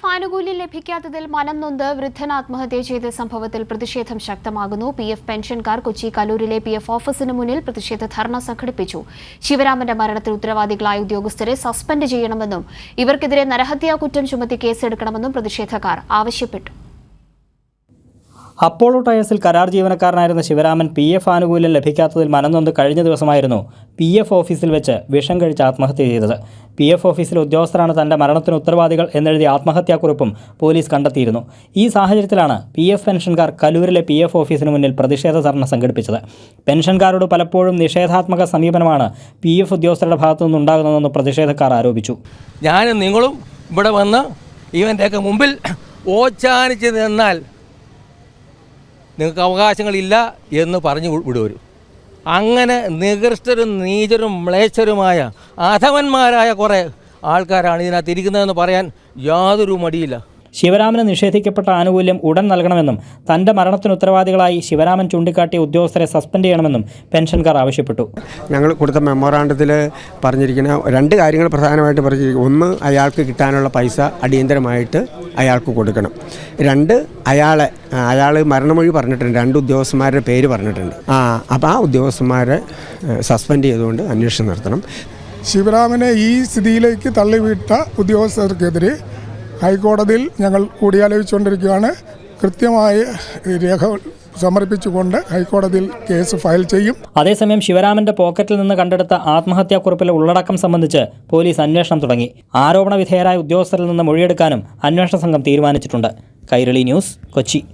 F ആനുകൂല്യം ലഭിക്കാത്തതിൽ മനം നൊന്ത് വൃദ്ധൻ ആത്മഹത്യ ചെയ്ത സംഭവത്തിൽ പ്രതിഷേധം ശക്തമാകുന്നു. പി എഫ് പെൻഷൻകാർ കൊച്ചി കലൂരിലെ പി എഫ് ഓഫീസിന് മുന്നിൽ പ്രതിഷേധ ധർണ സംഘടിപ്പിച്ചു. ശിവരാമന്റെ മരണത്തിൽ ഉത്തരവാദികളായ ഉദ്യോഗസ്ഥരെ സസ്പെൻഡ് ചെയ്യണമെന്നും ഇവർക്കെതിരെ നരഹത്യാ കുറ്റം ചുമത്തി കേസെടുക്കണമെന്നും പ്രതിഷേധക്കാർ ആവശ്യപ്പെട്ടു. അപ്പോളോ ടയേഴ്സിൽ കരാർ ജീവനക്കാരനായിരുന്ന ശിവരാമൻ പി എഫ് ആനുകൂല്യം ലഭിക്കാത്തതിൽ മനംനൊന്ന് കഴിഞ്ഞ ദിവസമായിരുന്നു പി എഫ് ഓഫീസിൽ വെച്ച് വിഷം കഴിച്ച് ആത്മഹത്യ ചെയ്തത്. പി എഫ് ഓഫീസിലെ ഉദ്യോഗസ്ഥരാണ് തന്റെ മരണത്തിന് ഉത്തരവാദികൾ എന്നെഴുതിയ ആത്മഹത്യാക്കുറിപ്പും പോലീസ് കണ്ടെത്തിയിരുന്നു. ഈ സാഹചര്യത്തിലാണ് പി എഫ് പെൻഷൻകാർ കലൂരിലെ പി എഫ് ഓഫീസിന് മുന്നിൽ പ്രതിഷേധ ധർണ സംഘടിപ്പിച്ചത്. പെൻഷൻകാരോട് പലപ്പോഴും നിഷേധാത്മക സമീപനമാണ് പി എഫ് ഉദ്യോഗസ്ഥരുടെ ഭാഗത്തു നിന്നുണ്ടാകുന്നതെന്ന് പ്രതിഷേധക്കാർ ആരോപിച്ചു. ഞാനും നിങ്ങളും ഇവിടെ വന്ന് ഇവന്റെയൊക്കെ മുമ്പിൽ ഓച്ചാനിച്ച് നിന്നാൽ നിങ്ങൾക്ക് അവകാശങ്ങളില്ല എന്ന് പറഞ്ഞു വിടുവരും. അങ്ങനെ നികൃഷ്ടരും നീചരും മ്ലേച്ഛരുമായ അധവന്മാരായ കുറേ ആൾക്കാരാണ് ഇതിനകത്ത് ഇരിക്കുന്നതെന്ന് പറയാൻ യാതൊരു മടിയില്ല. ശിവരാമന് നിഷേധിക്കപ്പെട്ട ആനുകൂല്യം ഉടൻ നൽകണമെന്നും തന്റെ മരണത്തിന് ഉത്തരവാദികളായി ശിവരാമൻ ചൂണ്ടിക്കാട്ടിയ ഉദ്യോഗസ്ഥരെ സസ്പെൻഡ് ചെയ്യണമെന്നും പെൻഷൻകാർ ആവശ്യപ്പെട്ടു. ഞങ്ങൾ കൊടുത്ത മെമ്മോറാണ്ടത്തിൽ പറഞ്ഞിരിക്കുന്ന രണ്ട് കാര്യങ്ങൾ പ്രധാനമായിട്ട് പറഞ്ഞിരിക്കും ഒന്ന് അയാൾക്ക് കിട്ടാനുള്ള പൈസ അടിയന്തരമായിട്ട് അയാൾക്ക് കൊടുക്കണം. രണ്ട് അയാളെ അയാൾ മരണമൊഴി പറഞ്ഞിട്ടുണ്ട്. രണ്ട് ഉദ്യോഗസ്ഥന്മാരുടെ പേര് പറഞ്ഞിട്ടുണ്ട്. ആ അപ്പോൾ ആ ഉദ്യോഗസ്ഥന്മാരെ സസ്പെൻഡ് ചെയ്തുകൊണ്ട് അന്വേഷണം നടത്തണം. ശിവരാമനെ ഈ സ്ഥിതിയിലേക്ക് തള്ളിവിട്ട ഉദ്യോഗസ്ഥർക്കെതിരെ ഹൈക്കോടതിയിൽ ഞങ്ങൾ കൂടിയാലോചിച്ചുകൊണ്ടിരിക്കുകയാണ്. കൃത്യമായ രേഖ സമർപ്പിച്ചുകൊണ്ട് ഹൈക്കോടതിയിൽ കേസ് ഫയൽ ചെയ്യും. അതേസമയം ശിവരാമന്റെ പോക്കറ്റിൽ നിന്ന് കണ്ടെടുത്ത ആത്മഹത്യാക്കുറിപ്പിലെ ഉള്ളടക്കം സംബന്ധിച്ച് പോലീസ് അന്വേഷണം തുടങ്ങി. ആരോപണ വിധേയരായ ഉദ്യോഗസ്ഥരിൽ നിന്ന് മൊഴിയെടുക്കാനും അന്വേഷണ സംഘം തീരുമാനിച്ചിട്ടുണ്ട്. കൈരളി ന്യൂസ് കൊച്ചി.